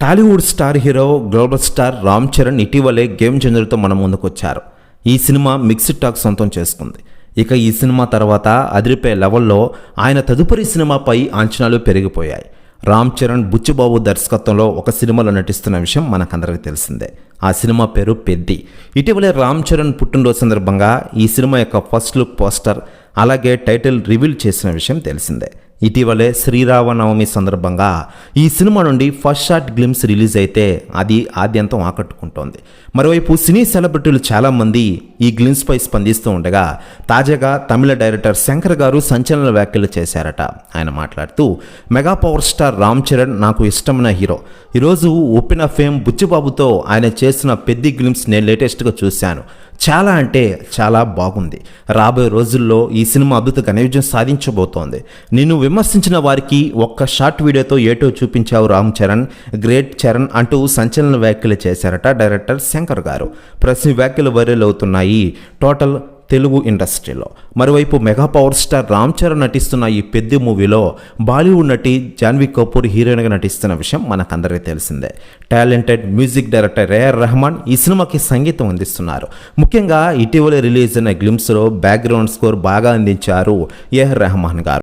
Tollywood star hero global star Ram Charan ఇటీవలే game చేంజర్తో మన ముందుకు వచ్చారు ఈ సినిమా మిక్స్డ్ టాక్ సొంతం చేసుకుంది. ఇక ఈ సినిమా తర్వాత అదిరిపే లెవెల్లో ఆయన తదుపరి సినిమాపై అంచనాలు పెరిగిపోయాయి. రామ్ చరణ్ బుచ్చిబాబు దర్శకత్వంలో ఒక సినిమాలో నటిస్తున్న విషయం మనకందరికీ తెలిసిందే. ఆ సినిమా పేరు పెద్ది. ఇటీవలే రామ్ చరణ్ పుట్టినరోజు సందర్భంగా ఈ సినిమా యొక్క ఫస్ట్ లుక్ పోస్టర్ అలాగే టైటిల్ రివీల్ చేసిన విషయం తెలిసిందే. ఇటీవలే శ్రీరామనవమి సందర్భంగా ఈ సినిమా నుండి ఫస్ట్ షాట్ గ్లిమ్స్ రిలీజ్ అయితే అది ఆద్యంతం ఆకట్టుకుంటోంది. మరోవైపు సినీ సెలబ్రిటీలు చాలామంది ఈ గ్లిమ్స్పై స్పందిస్తూ ఉండగా తాజాగా తమిళ డైరెక్టర్ శంకర్ గారు సంచలన వ్యాఖ్యలు చేశారట. ఆయన మాట్లాడుతూ mega power star Ram Charan నాకు ఇష్టమైన హీరో. ఈరోజు ఉప్పిన ఫేమ్ బుచ్చిబాబుతో ఆయన చేసిన పెద్ది గ్లిమ్స్ నేను లేటెస్ట్గా చూశాను. చాలా అంటే చాలా బాగుంది. రాబోయే రోజుల్లో ఈ సినిమా అద్భుత ఘన విజయం సాధించబోతోంది. నిన్ను విమర్శించిన వారికి ఒక్క షార్ట్ వీడియోతో ఏటో చూపించావు రామ్ చరణ్ గ్రేట్ చరణ్ అంటూ సంచలన వ్యాఖ్యలు చేశారట డైరెక్టర్ శంకర్ గారు. ప్రతి వ్యాఖ్యలు వైరల్ అవుతున్నాయి. టోటల్ తెలుగు ఇండస్ట్రీలో. మరోవైపు mega power star Ram Charan నటిస్తున్న ఈ పెద్ద మూవీలో బాలీవుడ్ నటి జాన్వీ కపూర్ హీరోయిన్గా నటిస్తున్న విషయం మనకందరికీ తెలిసిందే. Talented music director AR Rahman ఈ సినిమాకి సంగీతం అందిస్తున్నారు. ముఖ్యంగా ఇటీవల రిలీజ్ అయిన గ్లిమ్స్లో బ్యాక్గ్రౌండ్ స్కోర్ బాగా అందించారు ఏఆర్ రెహమాన్ గారు.